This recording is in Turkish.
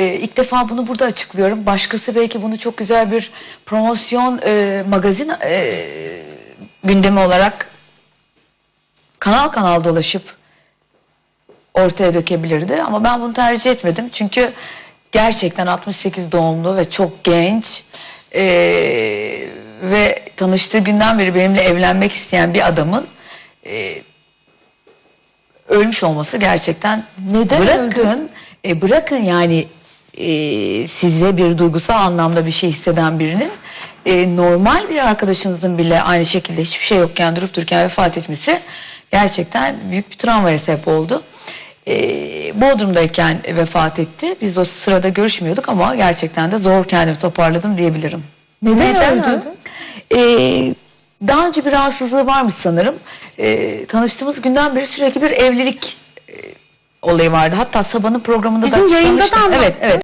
Ee, ilk defa bunu burada açıklıyorum. Başkası belki bunu çok güzel bir promosyon e, magazin e, gündemi olarak kanal kanal dolaşıp ortaya dökebilirdi. Ama ben bunu tercih etmedim. Çünkü gerçekten 68 doğumlu ve çok genç e, ve tanıştığı günden beri benimle evlenmek isteyen bir adamın e, ölmüş olması gerçekten Neden bırakın e, bırakın yani e, size bir duygusal anlamda bir şey hisseden birinin e, normal bir arkadaşınızın bile aynı şekilde hiçbir şey yokken durup dururken vefat etmesi gerçekten büyük bir travmaya sebep oldu. E, Bodrum'dayken vefat etti. Biz o sırada görüşmüyorduk ama gerçekten de zor kendimi toparladım diyebilirim. Neden, Neden öldü? Ee, daha önce bir rahatsızlığı varmış sanırım. Ee, tanıştığımız günden beri sürekli bir evlilik e, olayı vardı. Hatta Sabah'ın programında Bizim da yayında da açıklamıştım. Evet, anlattı. evet.